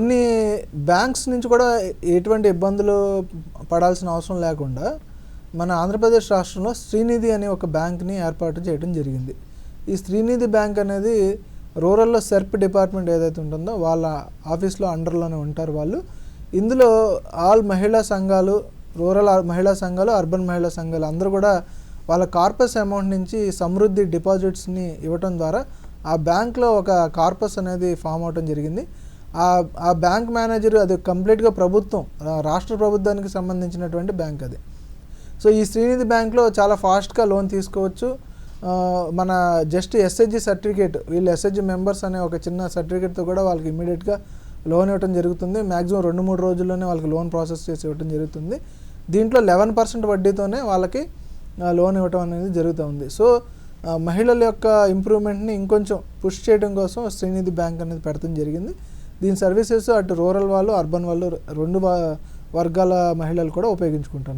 కొన్ని బ్యాంక్స్ నుంచి కూడా ఎటువంటి ఇబ్బందులు పడాల్సిన అవసరం లేకుండా మన ఆంధ్రప్రదేశ్ రాష్ట్రంలో శ్రీనిధి అనే ఒక బ్యాంక్ని ఏర్పాటు చేయడం జరిగింది. ఈ శ్రీనిధి బ్యాంక్ అనేది రూరల్లో సెర్ప్ డిపార్ట్మెంట్ ఏదైతే ఉంటుందో వాళ్ళ ఆఫీస్లో అండర్లోనే ఉంటారు వాళ్ళు. ఇందులో ఆల్ మహిళా సంఘాలు రూరల్ మహిళా సంఘాలు అర్బన్ మహిళా సంఘాలు అందరూ కూడా వాళ్ళ కార్పస్ అమౌంట్ నుంచి సమృద్ధి డిపాజిట్స్ని ఇవ్వటం ద్వారా ఆ బ్యాంక్లో ఒక కార్పస్ అనేది ఫామ్ అవటం జరిగింది. ఆ ఆ బ్యాంక్ మేనేజర్ అది కంప్లీట్గా ప్రభుత్వం రాష్ట్ర ప్రభుత్వానికి సంబంధించినటువంటి బ్యాంక్ అది. సో ఈ శ్రీనిధి బ్యాంక్లో చాలా ఫాస్ట్గా లోన్ తీసుకోవచ్చు. మన జస్ట్ ఎస్హెచ్జి సర్టిఫికేట్ వీళ్ళు ఎస్హెచ్జి మెంబర్స్ అనే ఒక చిన్న సర్టిఫికేట్తో కూడా వాళ్ళకి ఇమీడియట్గా లోన్ ఇవ్వడం జరుగుతుంది. మ్యాక్సిమం రెండు మూడు రోజుల్లోనే వాళ్ళకి లోన్ ప్రాసెస్ చేసి ఇవ్వడం జరుగుతుంది. దీంట్లో లెవెన్ పర్సెంట్ వడ్డీతోనే వాళ్ళకి లోన్ ఇవ్వటం అనేది జరుగుతుంది సో మహిళల యొక్క ఇంప్రూవ్మెంట్ని ఇంకొంచెం పుష్ చేయడం కోసం శ్రీనిధి బ్యాంక్ అనేది పెడతాం జరిగింది. దీని సర్వీసెస్ అటు రూరల్ వాళ్ళు అర్బన్ వాళ్ళు రెండు వర్గాల మహిళలు కూడా ఉపయోగించుకుంటున్నారు.